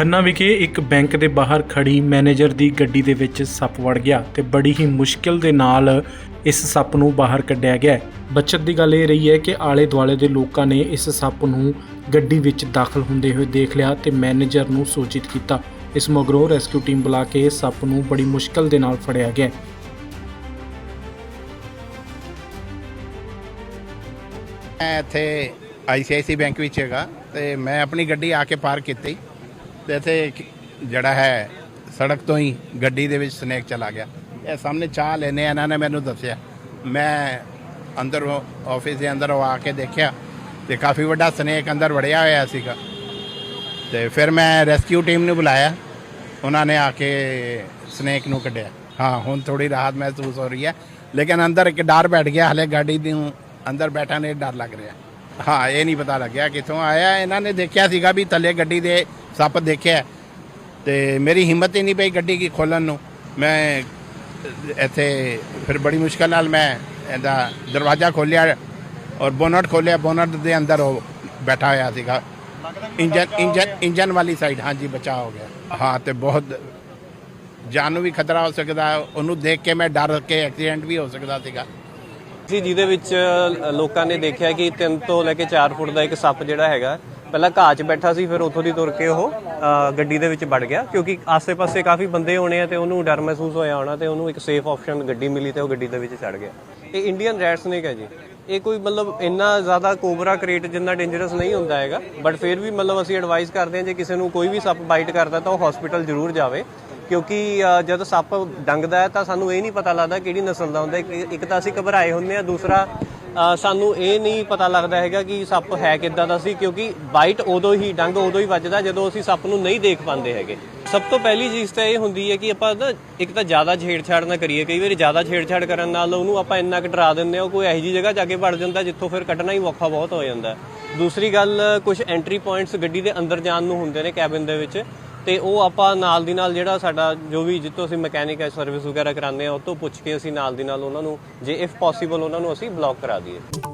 ਖੰਨਾ ਵਿਖੇ ਇੱਕ ਬੈਂਕ ਦੇ ਬਾਹਰ ਖੜੀ ਮੈਨੇਜਰ ਦੀ ਗੱਡੀ ਦੇ ਵਿੱਚ ਸੱਪ ਵੜ ਗਿਆ ਤੇ ਬੜੀ ਹੀ ਮੁਸ਼ਕਿਲ ਦੇ ਨਾਲ ਇਸ ਸੱਪ ਨੂੰ ਬਾਹਰ ਕੱਢਿਆ ਗਿਆ ਬੱਚਤ ਦੀ ਗੱਲ ਇਹ ਰਹੀ ਹੈ ਕਿ ਆਲੇ ਦੁਆਲੇ ਦੇ ਲੋਕਾਂ ਨੇ ਇਸ ਸੱਪ ਨੂੰ ਗੱਡੀ ਵਿੱਚ ਦਾਖਲ ਹੁੰਦੇ ਹੋਏ ਦੇਖ ਲਿਆ ਤੇ ਮੈਨੇਜਰ ਨੂੰ ਸੂਚਿਤ ਕੀਤਾ। ਇਸ ਮਗਰੋਂ ਰੈਸਕਿਊ ਟੀਮ ਬੁਲਾ ਕੇ ਸੱਪ ਨੂੰ ਬੜੀ ਮੁਸ਼ਕਿਲ ਦੇ ਨਾਲ ਫੜਿਆ ਗਿਆ ਮੈਂ ਇੱਥੇ ਆਈਸੀਆਈਸੀ ਬੈਂਕ ਵਿੱਚ ਹੈਗਾ ਤੇ ਮੈਂ ਆਪਣੀ ਗੱਡੀ ਆ ਕੇ ਪਾਰਕ ਕੀਤੀ। ਤੇ ਇੱਥੇ ਜਿਹੜਾ ਹੈ, ਸੜਕ ਤੋਂ ਹੀ ਗੱਡੀ ਦੇ ਵਿੱਚ ਸਨੇਕ ਚਲਾ ਗਿਆ। ਇਹ ਸਾਹਮਣੇ ਚਾਹ ਲੈਨੇ ਇਹਨਾਂ ਨੇ ਮੈਨੂੰ ਦੱਸਿਆ। ਮੈਂ ਅੰਦਰ ਆਫਿਸ ਦੇ ਅੰਦਰ ਆ ਕੇ ਦੇਖਿਆ ਤੇ ਕਾਫੀ ਵੱਡਾ ਸਨੇਕ ਅੰਦਰ ਵੜਿਆ ਹੋਇਆ ਸੀਗਾ। ਤੇ ਫਿਰ ਮੈਂ ਰੈਸਕਿਊ ਟੀਮ ਨੂੰ ਬੁਲਾਇਆ। ਉਹਨਾਂ ਨੇ ਆ ਕੇ ਸਨੇਕ ਨੂੰ ਕੱਢਿਆ। ਹਾਂ, ਹੁਣ ਥੋੜੀ ਰਾਹਤ ਮਹਿਸੂਸ ਹੋ ਰਹੀ ਹੈ। ਲੇਕਿਨ ਅੰਦਰ ਇੱਕ ਡਰ ਬੈਠ ਗਿਆ, ਹਲੇ ਗਾੜੀ ਨੂੰ ਅੰਦਰ ਬੈਠਾ ਨੇ ਡਰ ਲੱਗ ਰਿਹਾ। ਹਾਂ ਇਹ ਨਹੀਂ ਪਤਾ ਲੱਗਿਆ ਕਿੱਥੋਂ ਆਇਆ। ਇਹਨਾਂ ਨੇ ਦੇਖਿਆ ਸੀਗਾ ਵੀ ਥੱਲੇ ਗੱਡੀ ਦੇ ਸੱਪ ਦੇਖਿਆ। ਤੇ ਮੇਰੀ ਹਿੰਮਤ ਹੀ ਨਹੀਂ ਪਈ ਗੱਡੀ ਕੀ ਖੋਲਣ ਨੂੰ। ਮੈਂ ਇੱਥੇ ਫਿਰ ਬੜੀ ਮੁਸ਼ਕਲ ਨਾਲ ਮੈਂ ਇਹਦਾ ਦਰਵਾਜ਼ਾ ਖੋਲ੍ਹਿਆ ਔਰ ਬੋਨਟ ਖੋਲ੍ਹਿਆ। ਬੋਨਟ ਦੇ ਅੰਦਰ ਉਹ ਬੈਠਾ ਹੋਇਆ ਸੀਗਾ। ਇੰਜਨ ਇੰਜਨ ਇੰਜਨ ਵਾਲੀ ਸਾਈਡ ਹਾਂਜੀ ਬਚਾ ਹੋ ਗਿਆ। ਹਾਂ ਤੇ ਬਹੁਤ ਜਾਨ ਨੂੰ ਵੀ ਖਤਰਾ ਹੋ ਸਕਦਾ। ਉਹਨੂੰ ਦੇਖ ਕੇ ਮੈਂ ਡਰ ਕੇ ਐਕਸੀਡੈਂਟ ਵੀ ਹੋ ਸਕਦਾ ਸੀਗਾ। ਸੀ ਜਿਹਦੇ ਵਿੱਚ ਲੋਕਾਂ ਨੇ ਦੇਖਿਆ ਕਿ 3 ਤੋਂ ਲੈ ਕੇ 4 ਫੁੱਟ ਦਾ ਇੱਕ ਸੱਪ ਜਿਹੜਾ ਹੈਗਾ, ਪਹਿਲਾਂ ਘਾਹ 'ਚ ਬੈਠਾ ਸੀ, ਫਿਰ ਉੱਥੋਂ ਦੀ ਤੁਰ ਕੇ ਉਹ ਗੱਡੀ ਦੇ ਵਿੱਚ ਵੜ ਗਿਆ, ਕਿਉਂਕਿ ਆਸੇ-ਪਾਸੇ ਕਾਫੀ ਬੰਦੇ ਹੋਣੇ ਆ ਤੇ ਉਹਨੂੰ ਡਰ ਮਹਿਸੂਸ ਹੋਇਆ ਹੋਣਾ ਤੇ ਉਹਨੂੰ ਇੱਕ ਸੇਫ ਆਪਸ਼ਨ ਗੱਡੀ ਮਿਲੀ ਤੇ ਉਹ ਗੱਡੀ ਦੇ ਵਿੱਚ ਚੜ ਗਿਆ। ਇਹ ਇੰਡੀਅਨ ਰੈਡ ਸਨੇਕ ਹੈ ਜੀ। ਇਹ ਕੋਈ ਮਤਲਬ ਇੰਨਾ ਜ਼ਿਆਦਾ ਕੋਬਰਾ ਕ੍ਰੇਟ ਜਿੰਨਾ ਡੇਂਜਰਸ ਨਹੀਂ ਹੁੰਦਾ ਹੈਗਾ ਬਟ ਫਿਰ ਵੀ ਮਤਲਬ ਅਸੀਂ ਐਡਵਾਈਸ ਕਰਦੇ ਹਾਂ, ਜੇ ਕਿਸੇ ਨੂੰ ਕੋਈ ਵੀ ਸੱਪ ਬਾਈਟ ਕਰਦਾ ਤਾਂ ਉਹ ਹਸਪੀਟਲ ਜ਼ਰੂਰ ਜਾਵੇ। ਕਿਉਂਕਿ ਜਦੋਂ ਸੱਪ ਡੰਗਦਾ ਹੈ ਤਾਂ ਸਾਨੂੰ ਇਹ ਨਹੀਂ ਪਤਾ ਲੱਗਦਾ ਕਿਹੜੀ ਨਸਲ ਦਾ ਹੁੰਦਾ। ਇੱਕ- ਤਾਂ ਅਸੀਂ ਘਬਰਾਏ ਹੁੰਦੇ ਆ ਦੂਸਰਾ ਸਾਨੂੰ ਇਹ ਨਹੀਂ ਪਤਾ ਲੱਗਦਾ ਹੈਗਾ ਕਿ ਸੱਪ ਹੈ ਕਿੱਦਾਂ ਦਾ ਸੀ, ਕਿਉਂਕਿ ਬਾਈਟ ਉਦੋਂ ਹੀ, ਡੰਗ ਉਦੋਂ ਹੀ ਵੱਜਦਾ ਜਦੋਂ ਅਸੀਂ ਸੱਪ ਨੂੰ ਨਹੀਂ ਦੇਖ ਪਾਉਂਦੇ ਹੈਗੇ। ਸਭ ਤੋਂ ਪਹਿਲੀ ਚੀਜ਼ ਤਾਂ ਇਹ ਹੁੰਦੀ ਹੈ ਕਿ ਆਪਾਂ ਨਾ ਇੱਕ ਤਾਂ ਜ਼ਿਆਦਾ ਛੇੜਛਾੜ ਨਾ ਕਰੀਏ। ਕਈ ਵਾਰੀ ਜ਼ਿਆਦਾ ਛੇੜਛਾੜ ਕਰਨ ਨਾਲ ਉਹਨੂੰ ਆਪਾਂ ਇੰਨਾ ਕੁ ਡਰਾ ਦਿੰਦੇ ਹਾਂ, ਉਹ ਕੋਈ ਇਹੋ ਜਿਹੀ ਜਗ੍ਹਾ ਜਾ ਕੇ ਵੜ ਜਾਂਦਾ ਜਿੱਥੋਂ ਫਿਰ ਕੱਢਣਾ ਹੀ ਔਖਾ ਬਹੁਤ ਹੋ ਜਾਂਦਾ। ਦੂਸਰੀ ਗੱਲ ਕੁਝ ਐਂਟਰੀ ਪੁਆਇੰਟਸ ਗੱਡੀ ਦੇ ਅੰਦਰ ਜਾਣ ਨੂੰ ਹੁੰਦੇ ਨੇ ਕੈਬਿਨ ਦੇ ਵਿੱਚ। ਤੇ ਉਹ ਆਪਾਂ ਨਾਲ ਦੀ ਨਾਲ ਜਿਹੜਾ ਸਾਡਾ ਜੋ ਵੀ ਜਿੱਥੋਂ ਅਸੀਂ ਮਕੈਨਿਕ ਹੈ ਸਰਵਿਸ ਵਗੈਰਾ ਕਰਾਉਂਦੇ ਆ, ਉਹ ਤੋਂ ਪੁੱਛ ਕੇ ਅਸੀਂ ਨਾਲ ਦੀ ਨਾਲ ਉਹਨਾਂ ਨੂੰ, ਜੇ ਇਫ ਪੋਸੀਬਲ ਉਹਨਾਂ ਨੂੰ ਅਸੀਂ ਬਲੌਕ ਕਰਾ ਦਈਏ।